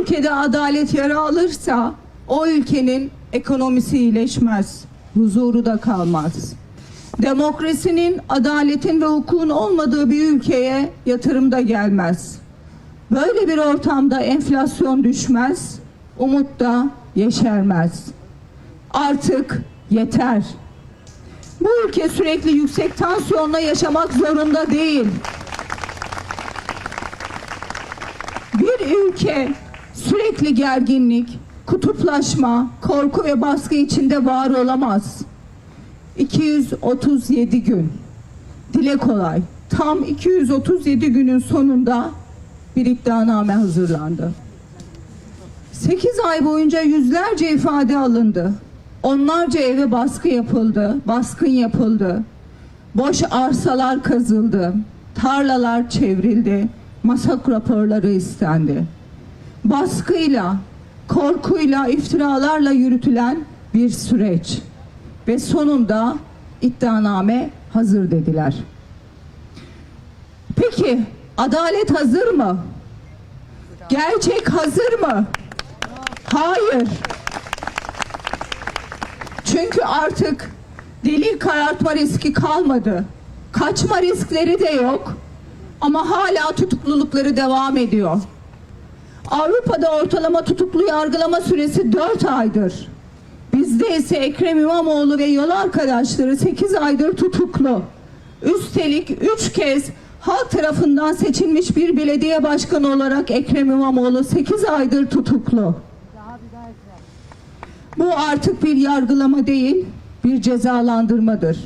Ülkede adalet yara alırsa o ülkenin ekonomisi iyileşmez, huzuru da kalmaz. Demokrasinin, adaletin ve hukukun olmadığı bir ülkeye yatırım da gelmez. Böyle bir ortamda enflasyon düşmez, umut da yeşermez. Artık yeter. Bu ülke sürekli yüksek tansiyonla yaşamak zorunda değil. Bir ülke sürekli gerginlik, kutuplaşma, korku ve baskı içinde var olamaz. 237 gün. Dile kolay. Tam 237 günün sonunda bir iddianame hazırlandı. 8 ay boyunca yüzlerce ifade alındı. Onlarca eve baskı yapıldı, baskın yapıldı. Boş arsalar kazıldı, tarlalar çevrildi, masak raporları istendi. Baskıyla, korkuyla, iftiralarla yürütülen bir süreç ve sonunda iddianame hazır dediler. Peki adalet hazır mı? Gerçek hazır mı? Hayır. Çünkü artık delil karartma riski kalmadı. Kaçma riskleri de yok. Ama hala tutuklulukları devam ediyor. Avrupa'da ortalama tutuklu yargılama süresi 4 aydır. Bizde ise Ekrem İmamoğlu ve yol arkadaşları 8 aydır tutuklu. Üstelik 3 kez halk tarafından seçilmiş bir belediye başkanı olarak Ekrem İmamoğlu 8 aydır tutuklu. Bu artık bir yargılama değil, bir cezalandırmadır.